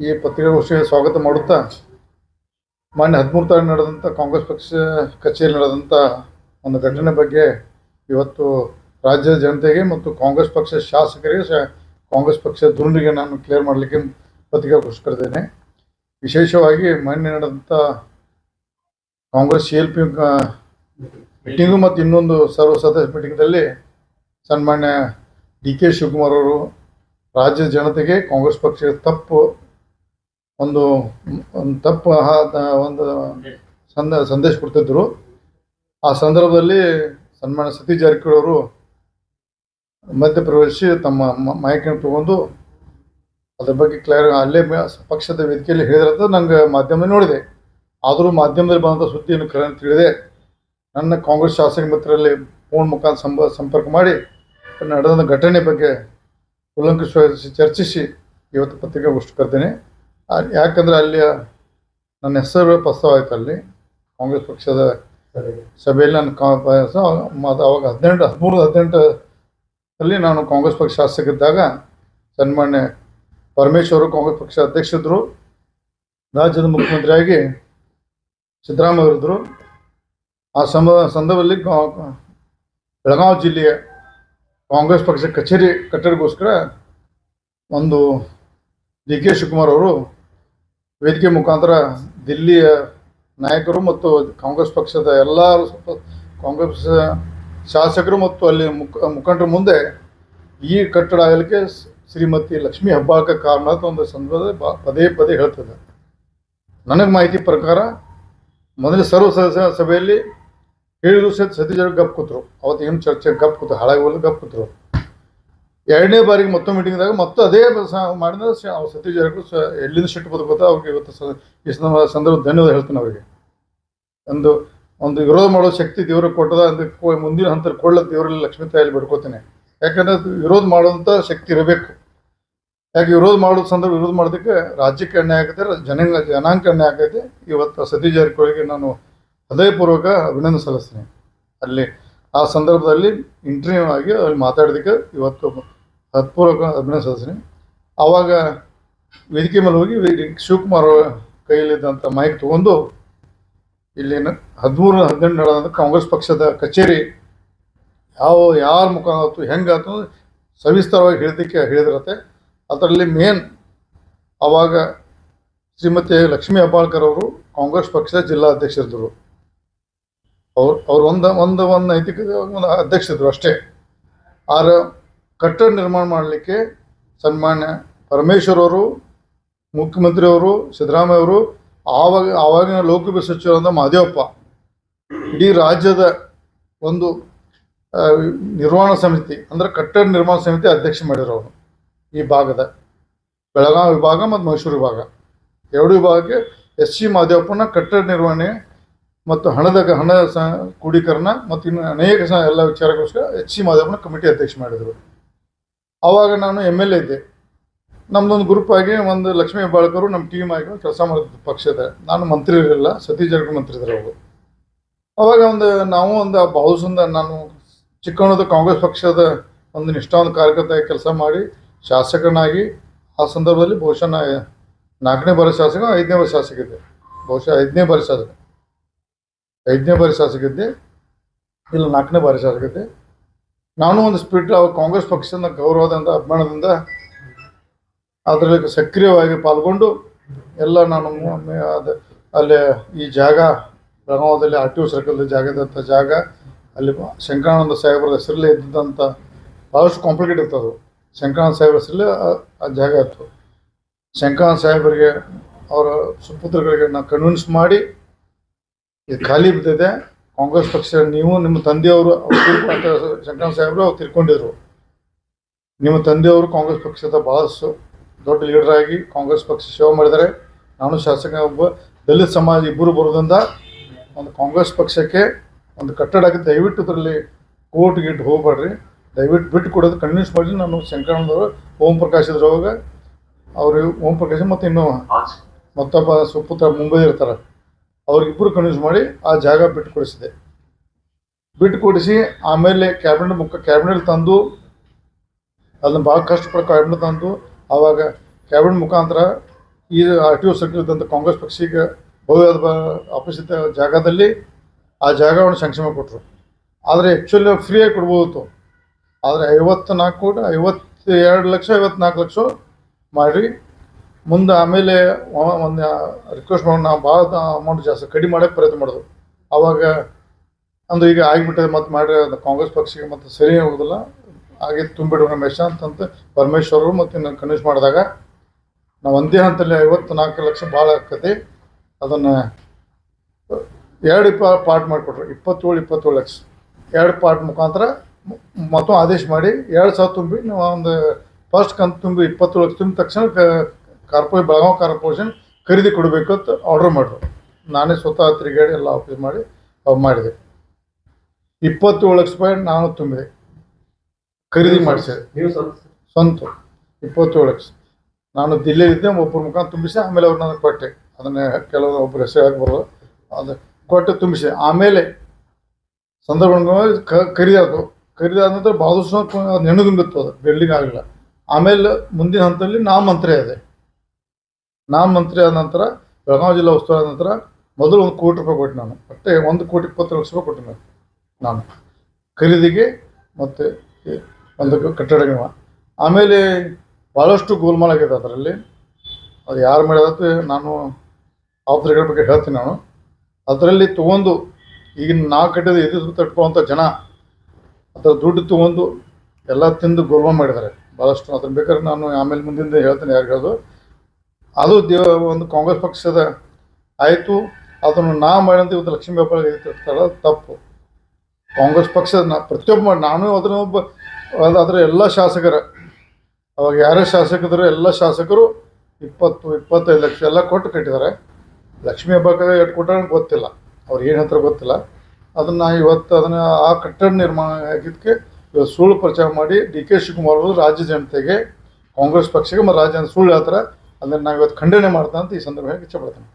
ಈ ಪತ್ರಿಕಾಗೋಷ್ಠಿಗೆ ಸ್ವಾಗತ ಮಾಡುತ್ತಾ, ಮಾನ್ಯ ಹದಿಮೂರು ತಾರೀಕು ನಡೆದಂಥ ಕಾಂಗ್ರೆಸ್ ಪಕ್ಷ ಕಚೇರಿ ನಡೆದಂಥ ಒಂದು ಘಟನೆ ಬಗ್ಗೆ ಇವತ್ತು ರಾಜ್ಯದ ಜನತೆಗೆ ಮತ್ತು ಕಾಂಗ್ರೆಸ್ ಪಕ್ಷ ಶಾಸಕರಿಗೆ ಕಾಂಗ್ರೆಸ್ ಪಕ್ಷದ ಧುರೀಣರಿಗೆ ನಾನು ಕ್ಲಿಯರ್ ಮಾಡಲಿಕ್ಕೆ ಪತ್ರಿಕಾಗೋಷ್ಠಿ ಕರೆದೇನೆ ವಿಶೇಷವಾಗಿ ಮಾನ್ಯ ನಡೆದಂಥ Congress C L P meeting ಮತ್ತು ಇನ್ನೊಂದು ಸರ್ವ ಸದಸ್ಯ ಮೀಟಿಂಗ್ದಲ್ಲಿ ಸನ್ಮಾನ್ಯ ಡಿ ಕೆ ಶಿವಕುಮಾರ್ ಅವರು ರಾಜ್ಯದ ಜನತೆಗೆ ಕಾಂಗ್ರೆಸ್ ಪಕ್ಷದ ತಪ್ಪು ಒಂದು ಒಂದು ತಪ್ಪು ಒಂದು ಸಂದ, ಸಂದೇಶ ಕೊಡ್ತಿದ್ರು. ಆ ಸಂದರ್ಭದಲ್ಲಿ ಸನ್ಮಾನ ಸತೀಶ್ ಜಾರಕಿಹೊಳಿ ಅವರು ಮಧ್ಯಪ್ರವೇಶಿಸಿ ತಮ್ಮ ಮ- ಮೈಕನ್ನು ತಗೊಂಡು ಅದ್ರ ಬಗ್ಗೆ ಕ್ಲಿಯರ್ ಅಲ್ಲೇ ಪಕ್ಷದ ವೇದಿಕೆಯಲ್ಲಿ ಹೇಳಿದ್ರಂತ ನಂಗೆ ಮಾಧ್ಯಮ ನೋಡಿದೆ. ಆದರೂ ಮಾಧ್ಯಮದಲ್ಲಿ ಬಂದಂಥ ಸುದ್ದಿಯನ್ನು ಕರೆ ತಿಳಿದೆ ನನ್ನ ಕಾಂಗ್ರೆಸ್ ಶಾಸಕ ಮಿತ್ರರಲ್ಲಿ ಫೋನ್ ಮುಖಾಂತರ ಸಂಪ ಸಂಪರ್ಕ ಮಾಡಿ ನಡೆದ ಘಟನೆ ಬಗ್ಗೆ ಕೂಲಂಕಷವಾಗಿ ಚರ್ಚಿಸಿ ಇವತ್ತು ಪತ್ರಿಕಾಗೋಷ್ಠಿ ಕರ್ತೇನೆ ಯಾಕಂದ್ರೆ ಅಲ್ಲಿ ನನ್ನ ಹೆಸರು ಪ್ರಸ್ತಾವ ಆಯ್ತು ಅಲ್ಲಿ ಕಾಂಗ್ರೆಸ್ ಪಕ್ಷದ ಸಭೆಯಲ್ಲಿ ನನ್ನ ಮತ್ತು ಅವಾಗ ಹದಿನೆಂಟು, ಹದಿಮೂರು ಹದಿನೆಂಟಲ್ಲಿ ನಾನು ಕಾಂಗ್ರೆಸ್ ಪಕ್ಷ ಶಾಸಕಿದ್ದಾಗ ಸನ್ಮಾನ್ಯ ಪರಮೇಶ್ವರ ಕಾಂಗ್ರೆಸ್ ಪಕ್ಷ ಅಧ್ಯಕ್ಷರಿದ್ದರು. ರಾಜ್ಯದ ಮುಖ್ಯಮಂತ್ರಿಯಾಗಿ ಸಿದ್ದರಾಮಯ್ಯ ಅವರಿದ್ದರು. ಆ ಸಮ ಸಂದರ್ಭದಲ್ಲಿ ಬೆಳಗಾವಿ ಜಿಲ್ಲೆಯ ಕಾಂಗ್ರೆಸ್ ಪಕ್ಷ ಕಚೇರಿ ಕಟ್ಟಡಕ್ಕೋಸ್ಕರ ಒಂದು ಡಿ ಕೆ ಶಿವಕುಮಾರ್ ಅವರು ವೇದಿಕೆ ಮುಖಾಂತರ ದಿಲ್ಲಿಯ ನಾಯಕರು ಮತ್ತು ಕಾಂಗ್ರೆಸ್ ಪಕ್ಷದ ಎಲ್ಲ ಕಾಂಗ್ರೆಸ್ ಶಾಸಕರು ಮತ್ತು ಅಲ್ಲಿ ಮುಖ ಮುಖಂಡರ ಮುಂದೆ ಈ ಕಟ್ಟಡ ಆಗಲಿಕ್ಕೆ ಶ್ರೀಮತಿ ಲಕ್ಷ್ಮೀ ಹಬ್ಬಕ್ಕೆ ಕಾರಣ ಅಂತ ಒಂದು ಸಂದರ್ಭದಲ್ಲಿ ಬಾ ಪದೇ ಪದೇ ಹೇಳ್ತದೆ. ನನಗೆ ಮಾಹಿತಿ ಪ್ರಕಾರ ಮೊದಲ ಸರ್ವ ಸದಸ್ಯ ಸಭೆಯಲ್ಲಿ ಹೇಳಿದ್ರು ಸಹಿತ ಸತೀಶ್ ಗಪ್ ಕೂತರು. ಅವತ್ತು ಏನು ಚರ್ಚೆ ಗಪ್ ಕೂತು ಹಾಳಾಗಿ ಹೋಗಲು ಗಪ್ ಕೂತರು. ಎರಡನೇ ಬಾರಿಗೆ ಮತ್ತೊಂದು ಮೀಟಿಂಗ್ದಾಗ ಮತ್ತೆ ಅದೇ ಮಾಡಿದ ಮಾಡಿದ್ರೆ ಸತೀಶ್ ಜಾರಕಿಹೊಳಿ ಸ ಎಲ್ಲಿಂದ ಸಿಟ್ಟು ಬದುಕೋತ ಅವ್ರಿಗೆ ಇವತ್ತು ಈ ಸಂದರ್ಭ ಧನ್ಯವಾದ ಹೇಳ್ತೀನಿ ಅವರಿಗೆ. ಒಂದು ಒಂದು ವಿರೋಧ ಮಾಡೋ ಶಕ್ತಿ ದೇವ್ರಿಗೆ ಕೊಟ್ಟದ ಕೊ- ಮುಂದಿನ ಹಂತ ಕೊಳ್ಳಕ್ಕೆ ದೇವರಲ್ಲಿ ಲಕ್ಷ್ಮೀ ತಾಯಲ್ಲಿ ಬಿಡ್ಕೋತೀನಿ. ಯಾಕಂದ್ರೆ ವಿರೋಧ ಮಾಡುವಂಥ ಶಕ್ತಿ ಇರಬೇಕು. ಯಾಕೆ ವಿರೋಧ ಮಾಡೋ ಸಂದರ್ಭ ವಿರೋಧ ಮಾಡೋದಕ್ಕೆ ರಾಜ್ಯಕ್ಕೆ ಅನ್ಯಾಯ ಆಗುತ್ತೆ ಜನಾಂಗ ಜನಾಂಗ ಅನ್ಯಾಯ ಆಗೈತೆ ಇವತ್ತು ಸತೀಶ್ ಜಾರಕಿಹೊಳಿಗೆ ನಾನು ಹೃದಯಪೂರ್ವಕ ಅಭಿನಂದನೆ ಸಲ್ಲಿಸ್ತೀನಿ. ಅಲ್ಲಿ ಆ ಸಂದರ್ಭದಲ್ಲಿ ಇಂಟರ್ವ್ಯೂ ಆಗಿ ಅಲ್ಲಿ ಮಾತಾಡೋದಕ್ಕೆ ಇವತ್ತು ಹತ್ಪೂರ್ವಕ ಅಭಿನಯ ಆವಾಗ ವೇದಿಕೆ ಮೇಲೆ ಹೋಗಿ ಶಿವಕುಮಾರ್ ಕೈಯಲ್ಲಿದ್ದಂಥ ಮೈಕ್ ತಗೊಂಡು ಇಲ್ಲಿ ಹದಿಮೂರು ಹದಿನೆಂಟು ಕಾಂಗ್ರೆಸ್ ಪಕ್ಷದ ಕಚೇರಿ ಯಾವ ಯಾರ ಮುಖ ಆಯ್ತು ಹೆಂಗಾಯ್ತು ಸವಿಸ್ತಾರವಾಗಿ ಹೇಳಿದ್ದಕ್ಕೆ ಹೇಳಿದಿರತ್ತೆ. ಅದರಲ್ಲಿ ಮೇನ್ ಆವಾಗ ಶ್ರೀಮತಿ ಲಕ್ಷ್ಮೀ ಹೆಬ್ಬಾಳ್ಕರ್ ಅವರು ಕಾಂಗ್ರೆಸ್ ಪಕ್ಷದ ಜಿಲ್ಲಾಧ್ಯಕ್ಷರಿದ್ದರು ಅವ್ರು ಅವ್ರು ಒಂದು ಒಂದು ಒಂದು ನೈತಿಕ ಒಂದು ಅಧ್ಯಕ್ಷರಿದ್ರು ಅಷ್ಟೇ. ಆರ ಕಟ್ಟಡ ನಿರ್ಮಾಣ ಮಾಡಲಿಕ್ಕೆ ಸನ್ಮಾನ್ಯ ಪರಮೇಶ್ವರ್ ಅವರು ಮುಖ್ಯಮಂತ್ರಿಯವರು, ಸಿದ್ದರಾಮಯ್ಯ ಅವರು, ಆವಾಗ, ಆವಾಗಿನ ಲೋಕಸಭೆ ಸಚಿವರಾದ ಮಹದೇವಪ್ಪ ಇಡೀ ರಾಜ್ಯದ ಒಂದು ನಿರ್ವಹಣಾ ಸಮಿತಿ, ಅಂದರೆ ಕಟ್ಟಡ ನಿರ್ಮಾಣ ಸಮಿತಿ ಅಧ್ಯಕ್ಷ ಮಾಡಿರೋರು ಈ ಭಾಗದ ಬೆಳಗಾವಿ ವಿಭಾಗ ಮತ್ತು ಮೈಸೂರು ವಿಭಾಗ. ಎರಡು ವಿಭಾಗಕ್ಕೆ ಎಸ್ ಸಿ ಮಹದೇವಪ್ಪನ ಕಟ್ಟಡ ನಿರ್ವಹಣೆ ಮತ್ತು ಹಣದ ಹಣದ ಸ ಮತ್ತು ಇನ್ನು ಅನೇಕ ಎಲ್ಲ ವಿಚಾರಗೋಸ್ಕರ ಎಚ್ ಸಿ ಮಾದೇವಪ್ಪನ ಕಮಿಟಿ ಅಧ್ಯಕ್ಷ ಮಾಡಿದರು. ಆವಾಗ ನಾನು ಎಂ ಎಲ್ ಎ ಇದ್ದೆ. ನಮ್ಮದೊಂದು ಗ್ರೂಪ್ ಆಗಿ ಒಂದು ಲಕ್ಷ್ಮೀ ಹೆಬ್ಬಾಳ್ಕರು ನಮ್ಮ ಟೀಮ್ ಆಗಿ ಕೆಲಸ ಮಾಡಿದ್ದು ಪಕ್ಷದ. ನಾನು ಮಂತ್ರಿ ಇರಲಿಲ್ಲ, ಸತೀಶ್ ಜಾರಕಿಹೊಳಿ ಮಂತ್ರಿ ಇದ್ರು ಅವರು. ಅವಾಗ ಒಂದು ನಾವು ಒಂದು ಬಹುಸಂದ ನಾನು ಚಿಕ್ಕವನದ ಕಾಂಗ್ರೆಸ್ ಪಕ್ಷದ ಒಂದು ನಿಷ್ಠಾವಂತ ಕಾರ್ಯಕರ್ತ ಕೆಲಸ ಮಾಡಿ ಶಾಸಕನಾಗಿ, ಆ ಸಂದರ್ಭದಲ್ಲಿ ಬಹುಶಃ ನಾಲ್ಕನೇ ಬಾರಿ ಶಾಸಕ, ಐದನೇ ಬಾರಿ ಶಾಸಕ ಇದ್ದೆ. ಬಹುಶಃ ಐದನೇ ಬಾರಿ ಶಾಸಕ. ಐದನೇ ಬಾರಿ ಶಾಸಕ ಇದ್ದೆ. ಇಲ್ಲ ನಾಲ್ಕನೇ ಬಾರಿ ಶಾಸಕ ಇದ್ದೆ. ನಾನು ಒಂದು ಸ್ಪೀಡ್ ಅವ್ರ ಕಾಂಗ್ರೆಸ್ ಪಕ್ಷದ ಗೌರವದಿಂದ, ಅಭಿಮಾನದಿಂದ ಅದರಲ್ಲಿ ಸಕ್ರಿಯವಾಗಿ ಪಾಲ್ಗೊಂಡು ಎಲ್ಲ ನಾನು ಅದು, ಅಲ್ಲಿ ಈ ಜಾಗ ಬೆಳಗಾವದಲ್ಲಿ ಆರ್ ಟಿ ಒ ಸರ್ಕಲ್ ಜಾಗದಂಥ ಜಾಗ ಅಲ್ಲಿ ಶಂಕರಾನಂದ ಸಾಹೇಬರ ಹೆಸರಲ್ಲೇ ಇದ್ದಂಥ ಭಾಳಷ್ಟು ಕಾಂಪ್ಲಿಕೇಟ್ ಇರ್ತದೆ ಅದು. ಶಂಕರಾನಂದ ಸಾಹೇಬ್ರ ಹೆಸರಲ್ಲೇ ಆ- ಜಾಗ ಇತ್ತು. ಶಂಕರಾನಂದ ಸಾಹೇಬರಿಗೆ ಅವರ ಸುಪುತ್ರಗಳಿಗೆ ನಾವು ಕನ್ವಿನ್ಸ್ ಮಾಡಿ, ಇದು ಖಾಲಿ ಬಿದ್ದಿದೆ. ಕಾಂಗ್ರೆಸ್ ಪಕ್ಷ ನೀವು ನಿಮ್ಮ ತಂದೆಯವರು ಶಂಕರ ಸಾಹೇಬ್ರು ಅವ್ರು ತಿರ್ಕೊಂಡಿದ್ರು ನಿಮ್ಮ ತಂದೆಯವರು ಕಾಂಗ್ರೆಸ್ ಪಕ್ಷದ ಭಾಳಷ್ಟು ದೊಡ್ಡ ಲೀಡರ್ ಆಗಿ ಕಾಂಗ್ರೆಸ್ ಪಕ್ಷ ಸೇವೆ ಮಾಡಿದ್ದಾರೆ. ನಾನು ಶಾಸಕ ಒಬ್ಬ ದಲಿತ ಸಮಾಜ ಇಬ್ಬರು ಬರೋದ್ರಿಂದ ಒಂದು ಕಾಂಗ್ರೆಸ್ ಪಕ್ಷಕ್ಕೆ ಒಂದು ಕಟ್ಟಡ ದಯವಿಟ್ಟು ಇದರಲ್ಲಿ ಕೋರ್ಟ್ ಗೀಟ್ ಹೋಗ್ಬೇಡ್ರಿ. ದಯವಿಟ್ಟು ಬಿಟ್ಟು ಕೊಡೋದು ಕನ್ವಿನ್ಸ್ ಮಾಡಿ ನಾನು ಶಂಕರಣದವರು ಓಂ ಪ್ರಕಾಶ್ ಇದ್ರವಾಗ ಅವರು ಓಂ ಪ್ರಕಾಶ್ ಮತ್ತು ಇನ್ನೂ ಮತ್ತೊಬ್ಬ ಸುಪುತ್ರ ಮುಂಬೈ ಇರ್ತಾರೆ. ಅವ್ರಿಗಿಬ್ಬರು ಕನ್ವಿನ್ಸ್ ಮಾಡಿ ಆ ಜಾಗ ಬಿಟ್ಟು ಕೊಡಿಸಿದೆ ಬಿಟ್ಟು ಕೊಡಿಸಿ ಆಮೇಲೆ ಕ್ಯಾಬಿನೆಟ್ ಮುಖ ಕ್ಯಾಬಿನೆಟ್ ತಂದು, ಅದನ್ನು ಭಾಳ ಕಷ್ಟಪಟ್ಟು ಕ್ಯಾಬಿನೆಟ್ ತಂದು, ಆವಾಗ ಕ್ಯಾಬಿನೆಟ್ ಮುಖಾಂತರ ಈ ಆರ್ ಟಿ ಒ ಸರ್ಕಲ್ ಇದ್ದಂಥ ಕಾಂಗ್ರೆಸ್ ಪಕ್ಷಕ್ಕೆ ಭವ್ಯದ ಅಪರಿಚಿತ ಜಾಗದಲ್ಲಿ ಆ ಜಾಗವನ್ನು ಸಂಕ್ಷೇಮ ಕೊಟ್ಟರು ಆದರೆ ಆ್ಯಕ್ಚುಲಿ ಫ್ರೀಯಾಗಿ ಕೊಡ್ಬೋದು ಆದರೆ ಐವತ್ತು ನಾಲ್ಕು ಕೋಟಿ ಐವತ್ತು ಎರಡು ಲಕ್ಷ, ಐವತ್ನಾಲ್ಕು ಲಕ್ಷ ಮಾಡಿ ಮುಂದೆ ಆಮೇಲೆ ಒಂದು ರಿಕ್ವೆಸ್ಟ್ ಮಾಡಿ ನಾವು ಭಾಳ ಅಮೌಂಟ್ ಜಾಸ್ತಿ ಕಡಿಮೆ ಮಾಡೋಕ್ಕೆ ಪ್ರಯತ್ನ ಮಾಡೋದು. ಆವಾಗ ಅಂದ್ರೆ ಈಗ ಆಗಿಬಿಟ್ಟಿದೆ ಮತ್ತೆ ಮಾಡಿ ಅದು ಕಾಂಗ್ರೆಸ್ ಪಕ್ಷಕ್ಕೆ ಮತ್ತೆ ಸರಿ ಹೋಗೋದಿಲ್ಲ ಹಾಗೆ ತುಂಬಿಡೋಣ ರಮೇಶ ಅಂತಂತ ಪರಮೇಶ್ವರರು ಮತ್ತು ನಾನು ಕನ್ವಿನ್ಸ್ ಮಾಡಿದಾಗ ನಾವು ಒಂದೇ ಹಂತದಲ್ಲಿ ಐವತ್ತು ನಾಲ್ಕು ಲಕ್ಷ ಭಾಳ ಆಕತಿ. ಅದನ್ನು ಎರಡು ಇಪ್ಪ ಪಾರ್ಟ್ ಮಾಡಿಕೊಟ್ರು, ಇಪ್ಪತ್ತೇಳು ಇಪ್ಪತ್ತೇಳು ಲಕ್ಷ. ಎರಡು ಪಾರ್ಟ್ ಮುಖಾಂತರ ಮತ್ತೊಂದು ಮತ್ತು ಆದೇಶ ಮಾಡಿ ಎರಡು ಸಾವಿರ ತುಂಬಿ ನಾವು ಒಂದು ಫಸ್ಟ್ ಕಂತು ತುಂಬಿ ಇಪ್ಪತ್ತೇಳು ಲಕ್ಷ ತುಂಬಿದ ತಕ್ಷಣ ಕಾರ್ಪೊರೇ ಬೆಳಗಾವ್ ಕಾರ್ಪೊರೇಷನ್ ಖರೀದಿ ಕೊಡಬೇಕು ಅಂತ ಆರ್ಡರ್ ಮಾಡಿದ್ರು ನಾನೇ ಸ್ವತಃ ತಿರುಗಾಡಿ ಎಲ್ಲ ಆಫೀಸ್ ಮಾಡಿ ಮಾಡಿದೆ. ಇಪ್ಪತ್ತೇಳು ಲಕ್ಷ ರೂಪಾಯಿ ನಾನು ತುಂಬಿದೆ. ಖರೀದಿ ಮಾಡಿಸಿದೆ. ನೀವು ಸ್ವಂತ ಸ್ವಂತ. ಇಪ್ಪತ್ತೇಳು ಲಕ್ಷ. ನಾನು ದಿಲ್ಲಿಯಲ್ಲಿದ್ದೆ ಒಬ್ಬರ ಮುಖಾಂತರ ತುಂಬಿಸಿ ಆಮೇಲೆ ಅವ್ರು ನನಗೆ ಕೊಟ್ಟೆ ಅದನ್ನೇ ಕೆಲವರು ಒಬ್ಬರು ಹೆಸರು ಹಾಕ್ಬಾರ್ದು ಬರೋದು ಅದು ಕೊಟ್ಟು ತುಂಬಿಸಿ. ಆಮೇಲೆ ಸಂದರ್ಭ ಖರೀದಾದವು ಖರೀದಾದ ನಂತರ ಭಾಳಷ್ಟು ನೆಣ್ಣು ತುಂಬಿತ್ತು ಅದು. ಬಿಲ್ಡಿಂಗ್ ಆಗಲಿಲ್ಲ. ಆಮೇಲೆ ಮುಂದಿನ ಹಂತದಲ್ಲಿ ನಾ ಮಂತ್ರಿ ಆದೆ ನಾ ಮಂತ್ರಿ ಆದ ನಂತರ, ಬೆಳಗಾವಿ ಜಿಲ್ಲಾ ಉಸ್ತುವಾರಿ ಆದ ನಂತರ ಮೊದಲು ಒಂದು ಕೋಟಿ ರೂಪಾಯಿ ಕೊಟ್ಟೆ ನಾನು. ಮತ್ತೆ ಒಂದು ಕೋಟಿ ಇಪ್ಪತ್ತು ಲಕ್ಷ ರೂಪಾಯಿ ಕೊಟ್ಟೆ ನಾನು. ನಾನು ಖರೀದಿಗೆ ಮತ್ತು ಒಂದು ಕಟ್ಟಡ ಆಮೇಲೆ ಭಾಳಷ್ಟು ಗೋಲ್ಮಾಲ್ ಆಗಿದೆ ಅದರಲ್ಲಿ. ಅದು ಯಾರು ಮಾಡಿದತ್ತೆ ನಾನು ಆಪ್ತರಿಗಳ ಬಗ್ಗೆ ಹೇಳ್ತೀನಿ ನಾನು. ಅದರಲ್ಲಿ ತೊಗೊಂಡು ಈಗಿನ ನಾವು ಕಟ್ಟಿದ ತಟ್ಕೊಳ್ಳೋಂಥ ಜನ, ಅದರ ದುಡ್ಡು ತೊಗೊಂಡು ಎಲ್ಲ ತಿಂದು ಗೋಲ್ಮಾಲ್ ಮಾಡಿದ್ದಾರೆ. ಭಾಳಷ್ಟು ಅದನ್ನು ಬೇಕಾದ್ರೆ ನಾನು ಆಮೇಲೆ ಮುಂದಿನ ಹೇಳ್ತೀನಿ ಯಾರು ಹೇಳೋದು. ಅದು ದೇವ ಒಂದು ಕಾಂಗ್ರೆಸ್ ಪಕ್ಷದ ಆಯಿತು. ಅದನ್ನು ನಾ ಮಾಡಿದಂತ ಇವತ್ತು ಲಕ್ಷ್ಮೀ ಇರ್ತಾರ ತಪ್ಪು. ಕಾಂಗ್ರೆಸ್ ಪಕ್ಷದ ನಾ, ಪ್ರತಿಯೊಬ್ಬ, ನಾನು ಅದರ ಒಬ್ಬ, ಅದು ಅದರ ಎಲ್ಲ ಶಾಸಕರ, ಅವಾಗ ಯಾರೇ ಶಾಸಕರು ಎಲ್ಲ ಶಾಸಕರು ಇಪ್ಪತ್ತು, ಇಪ್ಪತ್ತೈದು ಲಕ್ಷ ಎಲ್ಲ ಕೊಟ್ಟು ಕಟ್ಟಿದ್ದಾರೆ. ಲಕ್ಷ್ಮೀ ಹಬ್ಬಕ್ಕೆ ಎಷ್ಟು ಕೊಟ್ಟಾರ ಗೊತ್ತಿಲ್ಲ. ಅವ್ರು ಏನು ಹತ್ರ ಗೊತ್ತಿಲ್ಲ. ಅದನ್ನು ಇವತ್ತು ಅದನ್ನು ಆ ಕಟ್ಟಡ ನಿರ್ಮಾಣ ಆಗಿದ್ದಕ್ಕೆ ಇವತ್ತು ಸುಳ್ಳು ಪ್ರಚಾರ ಮಾಡಿ ಡಿ ಕೆ ಶಿವಕುಮಾರ್ ಅವರು ರಾಜ್ಯ ಜನತೆಗೆ, ಕಾಂಗ್ರೆಸ್ ಪಕ್ಷಕ್ಕೆ ಮತ್ತು ರಾಜ್ಯ ಸುಳ್ಳು ಹೇಳ್ತಾರೆ. ಅದನ್ನು ನಾವು ಇವತ್ತು ಖಂಡನೆ ಮಾಡ್ತಾ ಅಂತ ಈ ಸಂದರ್ಭ ಹೇಳಿ ಇಚ್ಛಪಡ್ತೇನೆ.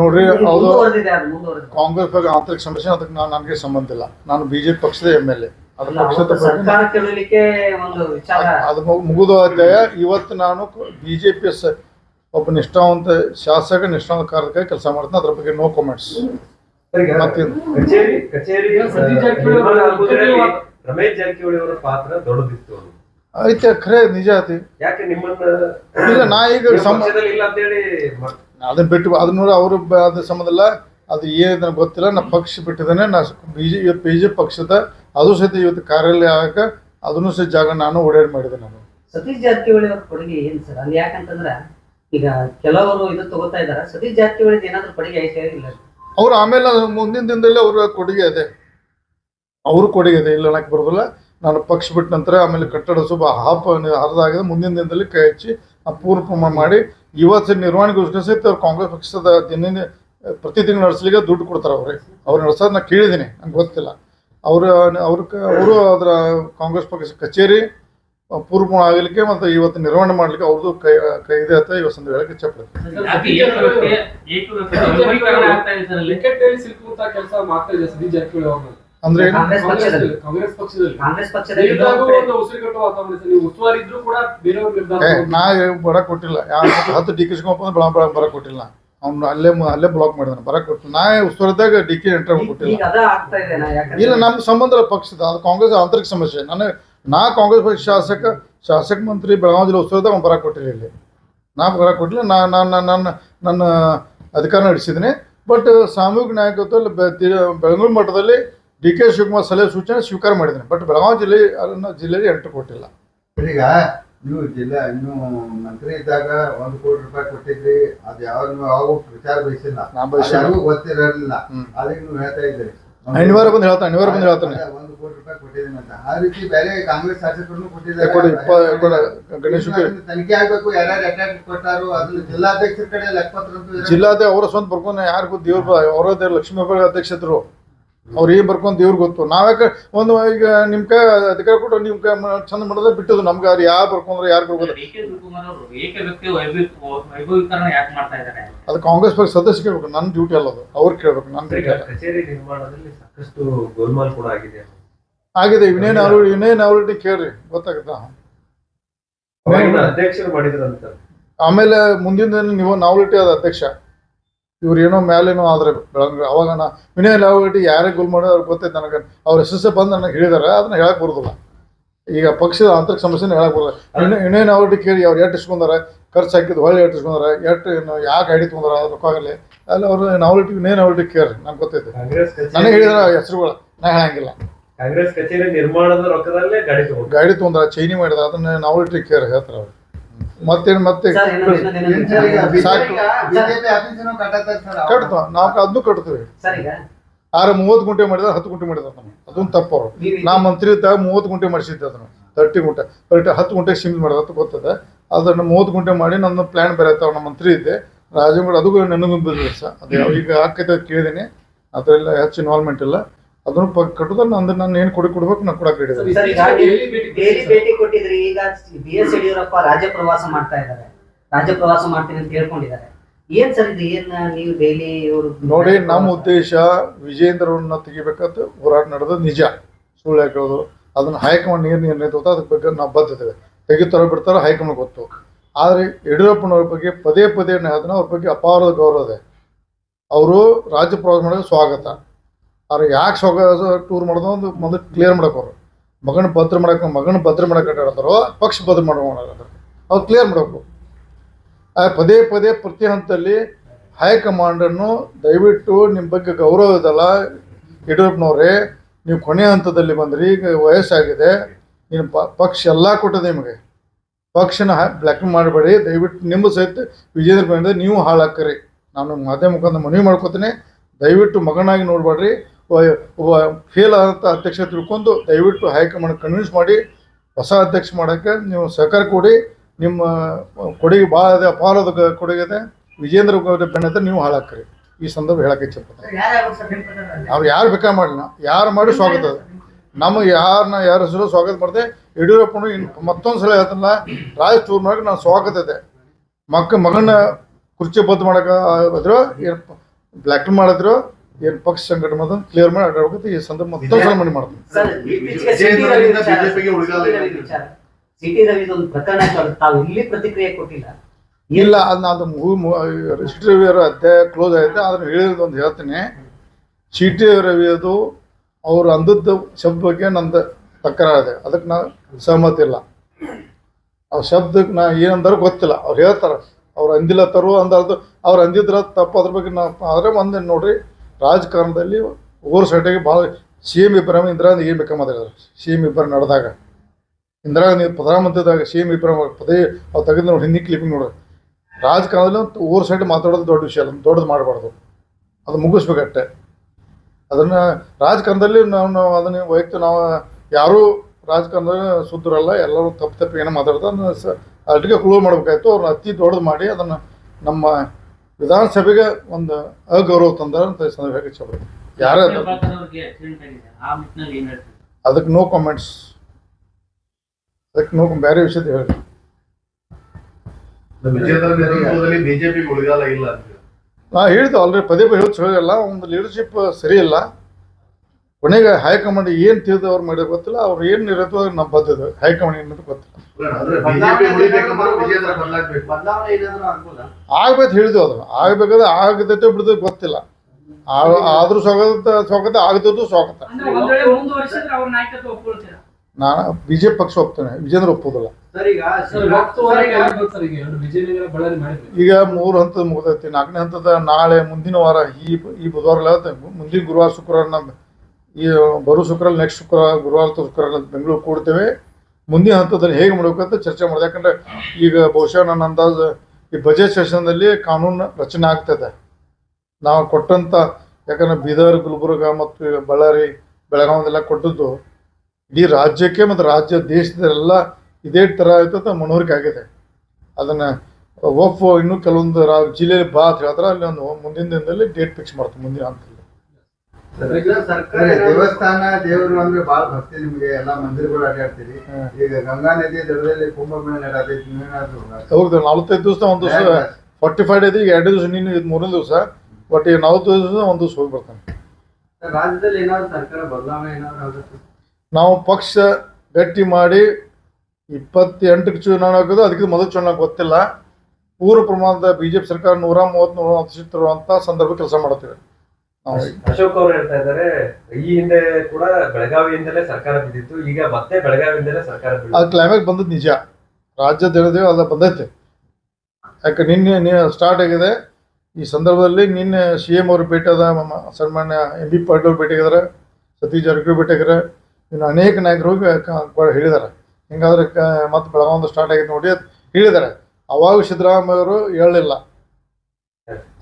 ನೋಡ್ರಿ ಹೌದು ಕಾಂಗ್ರೆಸ್ ಬಗ್ಗೆ ಆಂತರಿಕ ಸಮಸ್ಯೆ ಅದಕ್ಕೆ ನಾನು ನನಗೆ ಸಂಬಂಧ ಇಲ್ಲ. ನಾನು ಬಿ ಜೆ ಪಿ ಪಕ್ಷದ ಎಂ ಎಲ್ ಎ. ಅದ್ರ ಪಕ್ಷದ ಅದು ಮುಗಿದ ಅಧ್ಯಾಯ ಇವತ್ತು ನಾನು ಬಿ ಜೆ ಪಿ ಒಬ್ಬ ನಿಷ್ಠಾವಂತ ಶಾಸಕ ನಿಷ್ಠಾವಂತ ಕಾರ್ಯಕ್ಕೆ ಕೆಲಸ ಮಾಡ್ತೇನೆ. ಅದ್ರ ಬಗ್ಗೆ ನೋ ಕಾಮೆಂಟ್ಸ್? ಕಚೇರಿ ರಮೇಶ್ ಜಾರಕಿಹೊಳಿ ಅವರ ಪಾತ್ರ ದೊಡ್ಡದಿತ್ತು ಐತೆ ಖರೆ ನಿಜ ಐತಿ ಯಾಕೆ ನಿಮ್ಮನ್ನ ಇಲ್ಲ ನಾ ಈಗ ಇಲ್ಲ ಅದನ್ನ ಬಿಟ್ಟು ಅದನ್ನ ಅವರು ಅದ್ರ ಸಂಬಂಧಲ್ಲ ಅದು ಏನು ನನಗೆ ಗೊತ್ತಿಲ್ಲ. ನಾ ಪಕ್ಷ ಬಿಟ್ಟಿದ್ದೇನೆ. ನಾ ಬಿ ಜೆ ಬಿ ಜೆ ಪಕ್ಷದ ಅದು ಸಹಿತ ಇವತ್ತು ಕಾರ್ಯಾಲಯ ಆಗಕ್ಕೆ ಅದನ್ನು ಸಹಿತ ಜಾಗ ನಾನು ಓಡಾಡಿ ಮಾಡಿದೆ ನಾನು. ಸತೀಶ್ ಜಾರಕಿಹೊಳಿ ಅವ್ರ ಕೊಡುಗೆ ಏನು ಸರ್? ಅಲ್ಲಿ ಯಾಕಂತಂದ್ರ ಈಗ ಕೆಲವರು ಇದು ತಗೋತಾ ಇದ್ದಾರೆ ಸತೀಶ್ ಜಾರಕಿಹೊಳಿ ಏನಾದ್ರು ಕೊಡುಗೆ ಐತೆ ಇಲ್ಲ. ಅವ್ರು ಆಮೇಲೆ ಮುಂದಿನ ದಿನದಲ್ಲಿ ಅವ್ರ ಕೊಡುಗೆ ಇದೆ ಅವ್ರ ಕೊಡುಗೆ ಇದೆ ಇಲ್ಲ ಅನ್ನಕ್ಕೆ ಬರೋದಿಲ್ಲ. ನಾನು ಪಕ್ಷ ಬಿಟ್ಟ ನಂತರ ಆಮೇಲೆ ಕಟ್ಟಡ ಸ್ವಲ್ಪ ಹಾಪ ಹರಿದಾಗಿದೆ ಮುಂದಿನ ದಿನದಲ್ಲಿ ಕೈ ಹಚ್ಚಿ ಪೂರ್ವ ಪ್ರಮಾಣ ಮಾಡಿ ಇವತ್ತು ನಿರ್ವಹಣೆಗೋಸ್ಕರ ಸಹಿತ ಅವ್ರು ಕಾಂಗ್ರೆಸ್ ಪಕ್ಷದ ದಿನ ಪ್ರತಿ ತಿಂಗಳು ನಡೆಸಲಿಕ್ಕೆ ದುಡ್ಡು ಕೊಡ್ತಾರೆ ಅವ್ರಿಗೆ ಅವ್ರು ನಡೆಸೋದು ನಾನು ಕೇಳಿದ್ದೀನಿ, ನಂಗೆ ಗೊತ್ತಿಲ್ಲ. ಅವರು ಅವ್ರ ಅವರು ಅದರ ಕಾಂಗ್ರೆಸ್ ಪಕ್ಷ ಕಚೇರಿ ಪೂರ್ವ ಆಗಲಿಕ್ಕೆ ಮತ್ತು ಇವತ್ತು ನಿರ್ವಹಣೆ ಮಾಡಲಿಕ್ಕೆ ಅವ್ರದ್ದು ಕೈ ಕೈ ಇದೆ ಅಂತ ಇವತ್ತು ಸಂದರ್ಭ ಹೇಳಕ್ಕೆ ಜಾರಕಿಹೊಳಿ ಅಂದ್ರೆ ನಾ ಬರ ಕೊಟ್ಟಿಲ್ಲ. ಯಾರು ಹತ್ತು ಡಿ ಕೆ ಶಿವಕುಮಾರ್ ಬಳ ಬರ ಕೊಟ್ಟಿಲ್ಲ. ಅವ್ನು ಅಲ್ಲೇ ಮು- ಅಲ್ಲೇ ಬ್ಲಾಕ್ ಮಾಡಿದಾನೆ. ಬರ ಕೊಟ್ಟಿಲ್ಲ. ನಾ ಉಸ್ತುವಾರಿದ್ದಾಗ ಡಿ ಕೆ ಎಂಟ್ರಿ ಈಗ- ಕೊಟ್ಟಿಲ್ಲ ಆಗ್ತಾ ಇದೆ ನಾ ಯಾಕಂದ್ರೆ. ಇಲ್ಲ ನಮ್ಮ ಸಂಬಂಧ ಪಕ್ಷದ ಅದು ಕಾಂಗ್ರೆಸ್ ಆಂತರಿಕ ಸಮಸ್ಯೆ. ನಾನು ನಾ ಕಾಂಗ್ರೆಸ್ ಪಕ್ಷ ಶಾಸಕ ಶಾಸಕ ಮಂತ್ರಿ ಬೆಳಗಾವಿ ಜಿಲ್ಲೆ ಉತ್ಸವದ ಅವ್ನು ಬರ ಕೊಟ್ಟಿಲ್ಲ ಇಲ್ಲಿ. ನಾ ಬರ ಕೊಟ್ಟಿಲ್ಲ ನಾ ನಾನು ನನ್ನ ನನ್ನ ಅಧಿಕಾರ ನಡೆಸಿದ್ದೀನಿ. ಬಟ್ ಸಾಮೂಹಿಕ ನಾಯಕತ್ವದಲ್ಲಿ ಬೆಳಗಾವಿ ಮಠದಲ್ಲಿ ಡಿ ಕೆ ಶಿವಕುಮಾರ್ ಸಲಹೆ ಸೂಚನೆ ಸ್ವೀಕಾರ ಮಾಡಿದ್ದೀನಿ. ಬಟ್ ಬೆಳಗಾವಿ ಜಿಲ್ಲೆ ಅದನ್ನು ಜಿಲ್ಲೆಯಲ್ಲಿ ಎಂಟ್ರಿ ಕೊಟ್ಟಿಲ್ಲ. ಈಗ ನೀವು ಜಿಲ್ಲಾ ನೀವು ಮಂತ್ರಿ ಇದ್ದಾಗ ಒಂದು ಕೋಟಿ ರೂಪಾಯಿ ಕೊಟ್ಟಿದ್ರಿ. ಅದು ಯಾವ ನೀವು ಯಾವ ವಿಚಾರ ಬಯಸಿಲ್ಲ. ಗೊತ್ತಿರಲಿಲ್ಲ. ಅದಕ್ಕೆ ನೀವು ಹೇಳ್ತಾ ಇದ್ರಿ ಅನಿವಾರ್ಯ ಬಂದು ಹೇಳ್ತಾನೆ ಅನಿವಾರ್ಯ ಬಂದು ಹೇಳ್ತಾನೆ. ಒಂದು ಕೋಟಿ ರೂಪಾಯಿ ಕೊಟ್ಟಿದ್ದೀನಿ ಅಂತ. ಆ ರೀತಿ ಬೇರೆ ಕಾಂಗ್ರೆಸ್ ಶಾಸಕರು ಏ, ಕೊಡಿ, ಗಣೇಶ್ ತನಿಖೆ ಆಗ್ಬೇಕು ಯಾರ್ಯಾರು ಅಟ್ಯಾಕ್ ಕೊಟ್ಟಾರು ಅದನ್ನ ಜಿಲ್ಲಾಧ್ಯಕ್ಷರ ಕಡೆ ಲೆಕ್ಕಪತ್ರ. ಜಿಲ್ಲಾದೇ ಅವರ ಸ್ವಂತ ಬರ್ಕೊಂಡು ಯಾರಿಗೂ ದೇವ್ರ ಅವರ ದೇವ್ರ ಲಕ್ಷ್ಮೀ ಹಬ್ಬ ಅಧ್ಯಕ್ಷರು. ಅವ್ರು ಏನ್ ಬರ್ಕೊಂಡು ದೇವ್ರಿಗೆ ಗೊತ್ತು. ನಾವ್ಯಾಕೆ ಒಂದು ಈಗ ನಿಮ್ ಕೈ ಅಧಿಕಾರ ಕೊಟ್ಟು ನಿಮ್ ಕೈ ಚಂದ ಮಾಡೋದ ಬಿಟ್ಟದು ನಮ್ಗೆ. ಅವ್ರು ಯಾರು ಬರ್ಕೊಂಡ್ರೆ ಯಾರು ಬರ್ಬೋದು ಅದು ಕಾಂಗ್ರೆಸ್ ಪಕ್ಷ ಸದಸ್ಯ ಕೇಳ್ಬೇಕು ನನ್ನ ಡ್ಯೂಟಿ ಅಲ್ಲ ಅದು. ಅವ್ರು ಕೇಳ್ಬೇಕು ನನ್ನ ಅಲ್ಲ. ಸಾಕಷ್ಟು ಗೋಲ್ಮಾಲ್ ಕೂಡ ಆಗಿದೆ. ಆಗಿದೆ. ಇನ್ನೇನು ಅವ್ರು ಇನ್ನೇನು ಅವ್ರಿಗೆ ಕೇಳ್ರಿ. ಗೊತ್ತಾಗುತ್ತಾ? ಅಧ್ಯಕ್ಷರು ಮಾಡಿದ್ರಂತ. ಆಮೇಲೆ ಮುಂದಿನ ದಿನ ನೀವು ನಾವಲ್ಟಿ ಅದ ಅಧ್ಯಕ್ಷ. ಇವ್ರು ಏನೋ ಮೇಲೇನೋ ಆದ್ರೆ ಬೆಳಂಗ್ರೆ ಅವಾಗ ನಾ ವಿನಯ್ ಲಾವಗಟ್ಟಿ ಯಾರೇ ಗುಲ್ ಮಾಡೋ ಅವ್ರಿಗೆ ಗೊತ್ತೈತೆ ನನಗೆ. ಅವ್ರ ಎಸ್ ಬಂದು ನನಗೆ ಹೇಳಿದಾರೆ ಅದನ್ನ ಹೇಳಕ್ ಬರೋದಿಲ್ಲ. ಈಗ ಪಕ್ಷದ ಆಂತರಿಕ ಸಮಸ್ಯೆನ ಹೇಳಕ್ ಬರೋದಿಲ್ಲ. ವಿನಯ್ ಲಾವಗಟ್ಟಿ ಕೇಳಿ ಅವ್ರು ಎಷ್ಟು ಇಸ್ಕೊಂಡಾರ ಖರ್ಚು ಹಾಕಿದ್ದು ಹೊಳ್ಳಿ ಎಷ್ಟು ಇಸ್ಕೊಂಡಾರ ಎಷ್ಟು ಏನು ಯಾಕೆ ಐಡಿ ತೊಗೊಂಡಾರ ಅದ್ರ ರೊಕ್ಕಾಗಲಿ ಅಲ್ಲಿ ಅವ್ರು ನಾವಲ್ಟಿ ವಿನಯ್ ನಾವಲ್ಟಿ ಕೇಳಿ ನಂಗೆ ಗೊತ್ತೈತೆ. ನನಗೆ ಹೇಳಿದಾರ ಹೆಸರುಗಳು ನಾ ಹೇಳಂಗಿಲ್ಲ. ಕಾಂಗ್ರೆಸ್ ಕಚೇರಿ ನಿರ್ಮಾಣದ ರೊಕ್ಕದಲ್ಲೇ ಗಾಡಿ ಗಾಡಿ ತೊಗೊಂಡ್ರ ಚೈನಿ ಮಾಡಿದ ಅದನ್ನ ನಾವಲ್ಟಿ ಕೇರ್ ಹೇಳ್ತಾರೆ ಅವ್ರು. ಮತ್ತೇನು ಮತ್ತೆ? ಸರ್ ಇನ್ನೊಂದು ಇನ್ನೊಂದು ಏನ್ ಸರ್ ಈಗ ಇನ್ನೊಂದು- ಸಾಕು. ಬಿಜೆಪಿ ಆಫೀಸನು ಸರ್ ಅವ್ರು. ಕಟ್ತು ನಾವು ಅದನ್ನು ಕಟ್ತೀವಿ. ಆರ ಮೂವತ್ತು ಗುಂಟೆ ಮಾಡಿದ ಹತ್ತು ಗುಂಟೆ ಮಾಡಿದ ಅದನ್ನು. ಅದೊಂದು ತಪ್ಪು ಅವರು ನಾ ಮಂತ್ರಿ ಇದ್ದಾಗ ಮೂವತ್ತು ಗುಂಟೆ ಮಾಡಿಸಿದ್ದೆ ಅದನ್ನು. ತರ್ಟಿ ಗುಂಟೆ. ಕರೆಕ್ಟ್ ಹತ್ತು ಗುಂಟೆ ಸಿಮ್ ಮಾಡಿದ ಅಂತ ಗೊತ್ತದೆ. ಅದನ್ನು ಮೂವತ್ತು ಗುಂಟೆ ಮಾಡಿ ನನ್ನ ಪ್ಲ್ಯಾನ್ ಬೇರೆ ಆಯ್ತಾವ ನಮ್ಮ ಮಂತ್ರಿ ಇದ್ದೆ. ರಾಜಂಗಡ ಅದು ನನಗೂ ಸರ್. ಅದು ಈಗ ಹಾಕೈತೆ ಕೇಳಿದ್ದೀನಿ ಅದರೆಲ್ಲ ಹೆಚ್ಚು ಇನ್ವಾಲ್ವ್ಮೆಂಟ್ ಇಲ್ಲ. ಅದನ್ನು ಕಟ್ಟೋದು ನಂದು ನಾನು ಏನು ಕೊಡಿ ಕೊಡ್ಬೇಕು ನಾನು ಕೊಡಕ್ಕೆ ಹೇಳಿದ್ರೆ ಸರ್ ಈಗ ಡೈಲಿ ಭೇಟಿ ಕೊಟ್ಟಿದ್ರಿ. ಈಗ ಬಿ ಎಸ್ ಯಡಿಯೂರಪ್ಪ ರಾಜ್ಯ ಪ್ರವಾಸ ಮಾಡ್ತಾ ಇದ್ದಾರೆ. ರಾಜ್ಯ ಪ್ರವಾಸ ಮಾಡ್ತೀನಿ ಅಂತ ಹೇಳ್ಕೊಂಡಿದ್ದಾರೆ. ಏನ್ ಸರ್ ಇದು? ಏನ್ ನೀವು ಡೈಲಿ ಇವರು ನೋಡಿ ನಮ್ಮ ಉದ್ದೇಶ ವಿಜೇಂದ್ರವನ್ನ ತೆಗಿಬೇಕಂತ ಹೋರಾಟ ನಡೆದ ನಿಜ. ಸುಳ್ಳು ಹಾಕೋದು ಅದನ್ನ ಹೈಕಮಾಂಡ್ ಏನು ನಿರ್ಣಯ ತಗೋತ ಅದ್ರ ಬಗ್ಗೆ ನಾವು ಬದ್ಧತೆ ತೆಗಿತಾರೋ ಬಿಡ್ತಾರೋ ಹೈಕಮಾಂಡ್ ಗೊತ್ತು. ಆದರೆ ಯಡಿಯೂರಪ್ಪನವ್ರ ಬಗ್ಗೆ ಪದೇ ಪದೇ ಅದನ್ನ ಅವ್ರ ಬಗ್ಗೆ ಅಪಾರದ ಗೌರವ ಇದೆ. ಅವರು ರಾಜ್ಯ ಪ್ರವಾಸ ಮಾಡೋದು ಸ್ವಾಗತ. ಅವ್ರು ಯಾಕೆ ಸೊಗ ಟೂರ್ ಮಾಡೋದು ಒಂದು ಮೊದಲು ಕ್ಲಿಯರ್ ಮಾಡಕ್ಕೆ ಅವರು. ಮಗನ ಭದ್ರ ಮಾಡಕ್ಕೆ ಮಗನ ಭದ್ರ ಮಾಡಕ್ಕೆ ಅಡ್ಡಾಡ್ತಾರೋ ಪಕ್ಷ ಭದ್ರ ಮಾಡೋ ಅವ್ರು ಕ್ಲಿಯರ್ ಮಾಡಬೇಕು. ಆ ಪದೇ ಪದೇ ಪ್ರತಿ ಹಂತದಲ್ಲಿ ಹೈಕಮಾಂಡನ್ನು ದಯವಿಟ್ಟು ನಿಮ್ಮ ಬಗ್ಗೆ ಗೌರವ ಇದಲ್ಲ ಯಡಿಯೂರಪ್ಪನವ್ರೆ, ನೀವು ಕೊನೆ ಹಂತದಲ್ಲಿ ಬಂದ್ರಿ, ಈಗ ವಯಸ್ಸಾಗಿದೆ, ನೀನು ಪಕ್ಷ ಎಲ್ಲ ಕೊಟ್ಟದೆ ನಿಮಗೆ. ಪಕ್ಷನ ಬ್ಲ್ಯಾಕ್ ಮಾಡಬೇಡಿ, ದಯವಿಟ್ಟು ನಿಮ್ಮ ಸಹಿತ ವಿಜೇಂದ್ರ ನೀವು ಹಾಳಾಕ್ರಿ ನಾನು ಮಾಧ್ಯಮ ಮುಖಾಂತರ ಮನವಿ ಮಾಡ್ಕೋತೀನಿ, ದಯವಿಟ್ಟು ಮಗನಾಗಿ ನೋಡಬೇಡ್ರಿ. ಫೇಲ್ ಆದಂಥ ಅಧ್ಯಕ್ಷ ತಿಳ್ಕೊಂಡು ದಯವಿಟ್ಟು ಹೈಕಮಾಂಡ್ ಕನ್ವಿನ್ಸ್ ಮಾಡಿ ಹೊಸ ಅಧ್ಯಕ್ಷ ಮಾಡೋಕ್ಕೆ ನೀವು ಸಹಕಾರ ಕೊಡಿ ನಿಮ್ಮ ಕೊಡುಗೆ ಭಾಳ ಇದೆ ಅಪಾರದ ಕೊಡುಗೆ ಇದೆ ವಿಜೇಂದ್ರ ಬೆಣ್ಣೆ ನೀವು ಹಾಳಾಕ್ರಿ ಈ ಸಂದರ್ಭ ಹೇಳಕ್ಕೆ ಇಚ್ಛಪಡ್ತೀನಿ ಅವ್ರು ಯಾರು ಬೇಕಾ ಮಾಡಲಿಲ್ಲ ಯಾರು ಮಾಡಿ ಸ್ವಾಗತ ಅದು. ನಮಗೆ ಯಾರನ್ನ ಯಾರ ಹೆಸರು ಸ್ವಾಗತ ಮಾಡಿದೆ ಯಡಿಯೂರಪ್ಪನು ಮತ್ತೊಂದು ಸಲ ಹೇಳ್ತಾನಲ್ಲ ರಾಜ್ ನಾನು ಸ್ವಾಗತ ಇದೆ. ಮಕ್ಕ ಮಗನ ಕುರ್ಚಿ ಬದ್ದು ಮಾಡೋಕೆ ಬದ್ರು ಏನು ಬ್ಲ್ಯಾಕ್ ಮಾಡಿದ್ರು ಏನು ಪಕ್ಷ ಸಂಘಟನೆ ಮಾಡೋದು ಕ್ಲಿಯರ್ ಮಾಡಿ ಆಡಾಡಬೇಕು ಈ ಸಂದರ್ಭ ಮತ್ತೆ ಸಲ ಮನೆ ಮಾಡ್ತೀನಿ. ಸಿಟಿ ರವಿ ಸಿಟಿ ಒಂದು ಪ್ರಕರಣ ತಾವು ಇಲ್ಲಿ ಪ್ರತಿಕ್ರಿಯೆ ಕೊಟ್ಟಿಲ್ಲ. ಇಲ್ಲ ಅದು ಸಿಟಿ ರವಿ ಅವರ ಅಧ್ಯಾಯ ಕ್ಲೋಸ್ ಆಗಿದೆ. ಆದ್ರೆ ಹೇಳಿರೋದು ಒಂದು ಹೇಳ್ತೀನಿ. ಸಿ ಟಿ ರವಿ ಅದು ಅವ್ರು ಅಂದದ್ದು ಶಬ್ದ ಬಗ್ಗೆ ನಂದು ತಕರಾರಿದೆ. ಅದಕ್ಕೆ ನಾ ಸಹಮತಿ ಇಲ್ಲ. ಆ ಶಬ್ದಕ್ಕೆ ನಾ ಏನಂದಾರೋ ಗೊತ್ತಿಲ್ಲ. ಅವ್ರು ಹೇಳ್ತಾರೆ. ಅವ್ರು ಅಂದಿಲ್ಲತ್ತಾರು ಅಂದದ್ದು ಅವ್ರು ಅಂದಿದ್ರೆ ತಪ್ಪು. ಅದ್ರ ಬಗ್ಗೆ ನಾ ಆದರೆ ಒಂದು ನೋಡ್ರಿ. ರಾಜಕಾರಣದಲ್ಲಿ ಓವರ್ ಸೈಡಿಗೆ ಭಾಳ ಸಿ ಎಂ ಇಬ್ರಾಹಿಂ ಇಂದಿರಾ ಗಾಂಧಿ ಏನು ಬೇಕಾ ಮಾತಾಡಿದ್ರು? ಸಿ ಎಂ ಇಬ್ರಾಹಿಂ ನಡೆದಾಗ. ಇಂದಿರಾ ಗಾಂಧಿ ಪ್ರಧಾನಮಂತ್ರಿದಾಗ ಸಿ ಎಂ ಇಬ್ರಾಹಿಂ ಪದೇ ಅವ್ರು ತೆಗೆದು ನೋಡಿ ಹಿಂದಿ ಕ್ಲಿಪಿಂಗ್ ನೋಡ್ರಿ ರಾಜಕಾರಣದಲ್ಲಿ ಓವರ್ ಸೈಡ್ ಮಾತಾಡೋದು ದೊಡ್ಡ ವಿಷಯ ಅಲ್ಲ, ದೊಡ್ಡದು ಮಾಡಬಾರ್ದು. ಅದು ಮುಗಿಸ್ಬೇಕಟ್ಟೆ ಅದನ್ನು ರಾಜಕಾರಣದಲ್ಲಿ ನಾವು ಅದನ್ನು ವೈಯಕ್ತಿಕ ನಾವು ಯಾರೂ ರಾಜಕಾರಣದಲ್ಲಿ ಸುದ್ರಲ್ಲ ಎಲ್ಲರೂ ತಪ್ಪು ತಪ್ಪು ಏನೋ ಮಾತಾಡ್ತಾರೆ ಅದನ್ನು ಸ ಅಲ್ಲಿಗೆ ಕ್ಲೋಸ್ ಮಾಡಬೇಕಾಯ್ತು. ಅವ್ರನ್ನ ಅತಿ ದೊಡ್ಡದು ಮಾಡಿ ಅದನ್ನು ನಮ್ಮ ವಿಧಾನಸಭೆಗೆ ಒಂದು ಅಗೌರವ ತಂದಾರ ಅಂತ ಸಂದರ್ಭ ಚಲೋ ಯಾರೇ ಅದಕ್ಕೆ ನೋ ಕಾಮೆಂಟ್ಸ್ ಅದಕ್ಕೆ ನೋ ಬೇರೆ ವಿಷಯದ ಹೇಳಿ. ಬಿಜೆಪಿಗೆ ಉಳಿಗಾಲ ಇಲ್ಲ ಅಂತ. ನಾ ಹೇಳ್ತೇವೆ ಆಲ್ರೆಡಿ ಪದೇ ಪದೇ ಹೇಳಿ ಹೇಳಿಲ್ಲ ಒಂದು ಲೀಡರ್ಶಿಪ್ ಸರಿ ಇಲ್ಲ. ಕೊನೆಗೆ ಹೈಕಮಾಂಡ್ ಏನು ತಿಳಿದು ಅವ್ರು ಮಾಡಿದ್ರೆ ಗೊತ್ತಿಲ್ಲ ಅವ್ರು ಏನು ಇರುತ್ತೋ ನಾವು ಬದ್ಧತೆ ಹೈಕಮಾಂಡ್ ಗೊತ್ತಿಲ್ಲ. ಏನಾದ್ರು ಆಗ್ಬೋದಾ ಆಗ್ಬೇಕು ಹೇಳಿದ್ವಿ ಅದನ್ನು ಆಗ್ಬೇಕಾದ್ರೆ ಆಗದೈತೆ ಬಿಡದ ಗೊತ್ತಿಲ್ಲ. ಆ- ಆದ್ರೂ ಸ್ವಾಗತ ಸ್ವಾಗತ ಆಗದದ್ದು ಸ್ವಾಗತ. ನಾನು ಬಿಜೆಪಿ ಪಕ್ಷ ಹೋಗ್ತೇನೆ ವಿಜೇಂದ್ರ ಒಪ್ಪೋದಿಲ್ಲ. ಸರ್ ಈಗ ಮೂರು ಹಂತದ ಮುಗಿದೈತಿ. ನಾಲ್ಕನೇ ಹಂತದ ನಾಳೆ ಮುಂದಿನ ವಾರ ಈ ಈ ಬುಧವಾರ. ಮುಂದಿನ ಗುರುವಾರ ಶುಕ್ರವಾರ ನಮ್ಮ ಈ ಬರೋ ಶುಕ್ರಲ್ ನೆಕ್ಸ್ಟ್ ಶುಕ್ರ, ಗುರುವಾರ ಶುಕ್ರ ಬೆಂಗಳೂರು ಕೂಡ್ತೇವೆ. ಮುಂದಿನ ಹಂತದಲ್ಲಿ ಹೇಗೆ ಮಾಡಬೇಕಂತ ಚರ್ಚೆ ಮಾಡಿದೆ. ಯಾಕಂದ್ರೆ ಈಗ ಬಹುಶಃ ನನ್ನ ಅಂದಾಜು ಈ ಬಜೆಟ್ ಸೆಷನ್ದಲ್ಲಿ ಕಾನೂನು ರಚನೆ ಆಗ್ತದೆ. ನಾವು ಕೊಟ್ಟಂಥ ಯಾಕಂದ್ರೆ ಬೀದರ್, ಗುಲ್ಬರ್ಗ ಮತ್ತು ಬಳ್ಳಾರಿ ಬೆಳಗಾವಿದೆಲ್ಲ ಕೊಟ್ಟದ್ದು ಇಡೀ ರಾಜ್ಯಕ್ಕೆ ಮತ್ತು ರಾಜ್ಯ ದೇಶದೆಲ್ಲ ಇದೇ ಥರ ಆಯ್ತದ ಮನವರಿಕೆ ಆಗಿದೆ. ಅದನ್ನು ಒಫ್ ಇನ್ನೂ ಕೆಲವೊಂದು ರಾ, ಜಿಲ್ಲೆಯಲ್ಲಿ ಬಾ ಅಂತ ಹೇಳ್ತಾರೆ. ಅಲ್ಲಿ ಒಂದು ಮುಂದಿನ ದಿನದಲ್ಲಿ ಡೇಟ್ ಫಿಕ್ಸ್ ಮಾಡ್ತೀವಿ, ಮುಂದಿನ ಹಂತದಲ್ಲಿ. ದೇವಸ್ಥಾನ ದೇವರು ಅಂದ್ರೆ ಬಹಳ ಭಕ್ತಿ ನಿಮ್ಗೆ ಎಲ್ಲಾ ಮಂದಿರಗಳು ಅಡ್ಡಾಡ್ತೀರಿ ಈಗ ಗಂಗಾ ನದಿ ದಡದಲ್ಲಿ ಕುಂಭಮೇಳ ನೀವೇನಾದ್ರು ಹೋಗ್ತೇವೆ ನಲವತ್ತೈದು ದಿವಸ ಒಂದು ದಿವಸ ಫಾರ್ಟಿ ಫೈವ್ ಡೇಸ್ ಈಗ ಎರಡು ದಿವಸ ನೀನು ಇದು ಮೂರನೇ ದಿವಸ. ಬಟ್ ಈಗ ನಲವತ್ತೈದು ದಿವಸ ಒಂದು ದಿವಸ ಹೋಗಿ ಬರ್ತಾನೆ. ರಾಜ್ಯದಲ್ಲಿ ಏನಾದ್ರು ಸರ್ಕಾರ ಬದಲಾವಣೆ ಏನಾದ್ರು ನಾವು ಪಕ್ಷ ಗಟ್ಟಿ ಮಾಡಿ ಇಪ್ಪತ್ತೆಂಟಕ್ಕೆ ಚುನಾವಣೆ ಆಗೋದು ಅದಕ್ಕೆ ಮೊದಲು ಚುನಾವಣೆ ಗೊತ್ತಿಲ್ಲ. ಪೂರ್ವ ಪ್ರಮಾಣದ ಬಿ ಜೆ ಪಿ ಸರ್ಕಾರ ನೂರ ಮೂವತ್ತು ನೂರ ಹತ್ತು ಸಂದರ್ಭ ಕೆಲಸ ಮಾಡ್ತೀವಿ. ನಾವು ಅಶೋಕ್ ಅವ್ರು ಹೇಳ್ತಾ ಇದ್ದಾರೆ ಈ ಹಿಂದೆ ಕೂಡ ಬೆಳಗಾವಿಯಿಂದಲೇ ಸರ್ಕಾರ ಬಿದ್ದಿತ್ತು ಈಗ ಮತ್ತೆ ಬೆಳಗಾವಿಯಿಂದಲೇ ಸರ್ಕಾರ. ಅದು ಕ್ಲೈಮ್ಯಾಕ್ಸ್ ಬಂದದ್ದು ನಿಜ. ರಾಜ್ಯದ ಹೇಳಿದೇವೆ ಅದು ಬಂದೈತೆ. ಯಾಕೆ ನಿನ್ನೆ ಸ್ಟಾರ್ಟ್ ಆಗಿದೆ ಈ ಸಂದರ್ಭದಲ್ಲಿ ನಿನ್ನೆ ಸಿ ಎಂ ಅವರು ಭೇಟಿಯಾದ ಸನ್ಮಾನ್ಯ ಎಂ ಬಿ ಪಾಟೀಲ್ ಅವರು ಭೇಟಿಯಾಗಿದ್ದಾರೆ ಸತೀಶ್ ಜಾರಕಿಹೊಳಿ ಭೇಟಿಯಾಗಿದ್ದಾರೆ ಇನ್ನು ಅನೇಕ ನಾಯಕರು ಹೇಳಿದ್ದಾರೆ. ಹಿಂಗಾದ್ರೆ ಮತ್ತೆ ಬೆಳಗಾವಿ ಸ್ಟಾರ್ಟ್ ಆಗಿದೆ ನೋಡಿ ಹೇಳಿದ್ದಾರೆ. ಅವಾಗ ಸಿದ್ದರಾಮಯ್ಯವರು ಹೇಳಲಿಲ್ಲ.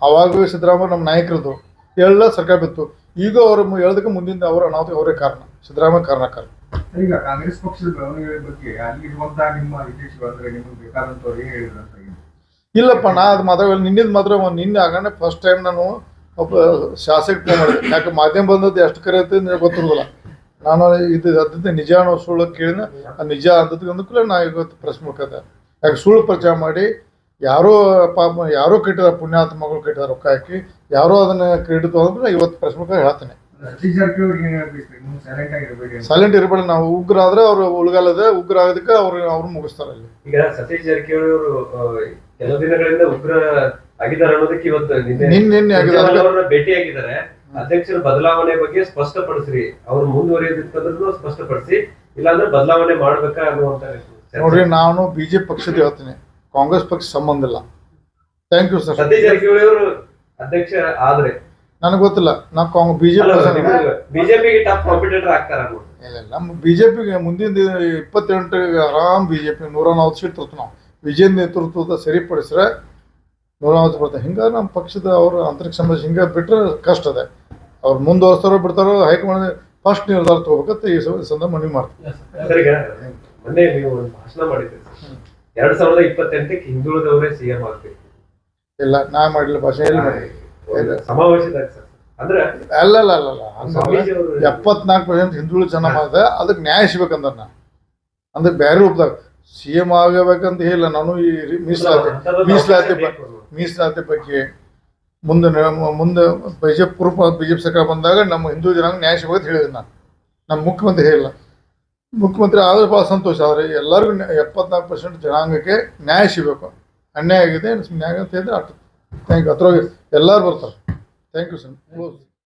ಅವಾಗೂ ಸಿದ್ದರಾಮಯ್ಯ ನಮ್ಮ ನಾಯಕರದು. ಹೇಳಲ್ಲ ಸರ್ಕಾರ ಬಿತ್ತು. ಈಗ ಅವರು ಹೇಳೋದಕ್ಕೆ ಮುಂದಿನ ಅವರ ಅನಾಹುತ ಅವರೇ ಕಾರಣ. ಸಿದ್ದರಾಮಯ್ಯ ಕಾರಣ ಈಗ ಕಾಂಗ್ರೆಸ್ ಪಕ್ಷದ ಬೆಳವಣಿಗೆ ಬಗ್ಗೆ ನಿಮ್ಮ ಹಿತೈಷಿಗಳು ಅಂದ್ರೆ ನಿಮಗೆ ಬೇಕಾದಂತವ್ರು ಏನ್ ಹೇಳಿದ್ರು ಇಲ್ಲಪ್ಪ ನಾ ಅದು ಮಾತ್ರ ನಿನ್ನಿಂದ ಮಾತ್ರ ನಿನ್ನೆ ಆಗಣ ಫಸ್ಟ್ ಟೈಮ್ ನಾನು ಒಬ್ಬ ಶಾಸಕ ಫೋನ್ ಮಾಡಿದೆ. ಯಾಕೆ ಮಾಧ್ಯಮ ಬಂದದ್ದು ಎಷ್ಟು ಕರೆ ಅಂತ ನನಗೆ ಗೊತ್ತಿರೋದಿಲ್ಲ. ನಾನು ಇದು ಅದಂತೆ ನಿಜ ಅನ್ನೋ ಸುಳ್ಳು ಕೇಳಿದ ಆ ನಿಜ ಅಂತದ್ದು ಅಂದಕ್ಕೂ ನಾ ಇವತ್ತು ಪ್ರೆಸ್ ಮುಖದ ಯಾಕೆ ಸುಳ್ಳು ಪ್ರಚಾರ ಮಾಡಿ ಯಾರೋ ಪಾಪ ಯಾರೋ ಕಟ್ಟಿದಾರೆ ಪುಣ್ಯಾತ್ಮಗಳು ಕೆಟ್ಟಿದ್ದಾರೆ ರೊಕ್ಕ ಹಾಕಿ ಯಾರೋ ಅದನ್ನ ಕ್ರೀಡಿತು ಅಂದ್ರೆ ಇವತ್ತು ಪ್ರಶ್ನೆ ಮುಖ ಹೇಳ್ತೇನೆ. ಸೈಲೆಂಟ್ ಇರಬೇಡಿ ನಾವು ಉಗ್ರ ಆದ್ರೆ ಅವ್ರು ಉಳ್ಗಾಲದ ಉಗ್ರ ಆಗೋದಕ್ಕೆ ಅವ್ರು ಅವ್ರು ಮುಗಿಸ್ತಾರೆ ಅಲ್ಲಿ. ಈಗ ಸತೀಶ್ ಜಾರಕಿಹೊಳಿ ಅವರು ಕೆಲವು ದಿನಗಳಿಂದ ಉಗ್ರ ಆಗಿದ್ದಾರೆ ಅನ್ನೋದಕ್ಕೆ ಇವತ್ತು ನಿನ್ನೆ ನಿನ್ನೆ ನಿನ್ನೆ ಭೇಟಿ ಅವರನ್ನ ಅಧ್ಯಕ್ಷರ ಬದಲಾವಣೆ ಬಗ್ಗೆ ಸ್ಪಷ್ಟಪಡಿಸ್ರಿ. ಅವ್ರು ಮುಂದುವರಿಯೋದಿತ್ತಂದ್ರೂ ಸ್ಪಷ್ಟಪಡಿಸಿ ಇಲ್ಲಾಂದ್ರೆ ಬದಲಾವಣೆ ಮಾಡ್ಬೇಕಾ ಅನ್ನುವಂತ ನೋಡ್ರಿ ನಾನು ಬಿಜೆಪಿ ಪಕ್ಷದ ಹೇಳ್ತೀನಿ. ಕಾಂಗ್ರೆಸ್ ಪಕ್ಷ ಸಂಬಂಧ ಇಲ್ಲ. Thank you sir Satish Jarkiholi ಅವರು ಅಧ್ಯಕ್ಷ ಆದ್ರೆ. ನನಗೆ ಗೊತ್ತಿಲ್ಲ. ನಾವು ಕಾಂಗ್ರೆಸ್ ಬಿಜೆಪಿ ಬಿಜೆಪಿಗೆ ಟಾಪ್ ಕಾಂಪಿಟೇಟರ್ ಆಗ್ತಾರ ಇಲ್ಲ ನಮ್ಮ ಬಿಜೆಪಿಗೆ ಮುಂದಿನ ದಿನ ಇಪ್ಪತ್ತೆಂಟು ಆರಾಮ್ ಬಿಜೆಪಿ ನೂರ ನಲ್ವತ್ತು ಸೀಟ್ ತರ್ತು ನಾವು ವಿಜಯ ನೇತೃತ್ವದ ಸರಿಪಡಿಸ್ರೆ ನೂರ ನಲ್ವತ್ತು ಬರ್ತದೆ ಹಿಂಗೆ ನಮ್ಮ ಪಕ್ಷದ ಅವ್ರ ಅಂತರಿಕ್ಷ ಸಮಸ್ಯೆ ಹಿಂಗೆ ಬಿಟ್ಟರೆ ಕಷ್ಟ ಅದೇ. ಅವ್ರು ಮುಂದುವರ್ಸ್ತಾರೋ ಬಿಡ್ತಾರೋ ಹೈಕಮಾಂಡ್ ಫಸ್ಟ್ ನಿರ್ಧಾರ ತಗೋಬೇಕಂತ ಈ ಸಂದರ್ಭ ಮನವಿ ಮಾಡ್ತೀನಿ. ಎರಡ್ ಸಾವಿರದ ಇಪ್ಪತ್ತೆಂಟಕ್ಕೆ ಹಿಂದುಳಿದವರೇ ಸಿಎಂ ಆಗ್ಬೇಕು. ಇಲ್ಲ ನಾ ಮಾಡಿಲ್ಲ ಭಾಷೆ ಎಲ್ಲಿ ಮಾಡಿ ಸಮಾವೇಶದಾಗ ಸರ್. ಅಂದ್ರೆ ಅಲ್ಲ ಅಲ್ಲ ಅಲ್ಲ ಅಲ್ಲ ಎಪ್ಪತ್ನಾಲ್ಕು ಪರ್ಸೆಂಟ್ ಹಿಂದುಳಿದ ಜನ ಮಾಡಿದೆ ಅದಕ್ಕೆ ನ್ಯಾಯ ಸಿಗ್ಬೇಕಂದ್ರೆ ನಾ ಅಂದ್ರೆ ಬೇರೆ ರೂಪದಾಗ ಸಿ ಎಂ ಆಗಬೇಕಂತ ಹೇಳಿಲ್ಲ ನಾನು ಈ ಮೀಸಲಾತಿ ಮೀಸಲಾತಿ ಮೀಸಲಾತಿ ಬಗ್ಗೆ ಮುಂದೆ ಮುಂದೆ ಬಿಜೆಪಿ ಪೂರ್ವ ಬಿಜೆಪಿ ಸರ್ಕಾರ ಬಂದಾಗ ನಮ್ಮ ಹಿಂದೂ ಜನಾಂಗ ನ್ಯಾಯ ಸಿಗ್ಬೇಕಂತ ಹೇಳಿದೆ ನಾನು. ನಮ್ಮ ಮುಖ್ಯಮಂತ್ರಿ ಹೇಳಿಲ್ಲ. ಮುಖ್ಯಮಂತ್ರಿ ಆದರೆ ಭಾಳ ಸಂತೋಷ. ಆದರೆ ಎಲ್ಲರಿಗೂ ಎಪ್ಪತ್ನಾಲ್ಕು ಪರ್ಸೆಂಟ್ ಜನಾಂಗಕ್ಕೆ ನ್ಯಾಯ ಸಿಗಬೇಕು. ಅನ್ಯಾಯ ಆಗಿದೆ, ನ್ಯಾಯ ಅಂತ ಹೇಳಿದ್ರೆ ಥ್ಯಾಂಕ್ ಯು ಅದ್ರೊಳಗೆ ಎಲ್ಲರೂ ಬರ್ತಾರೆ. Thank you sir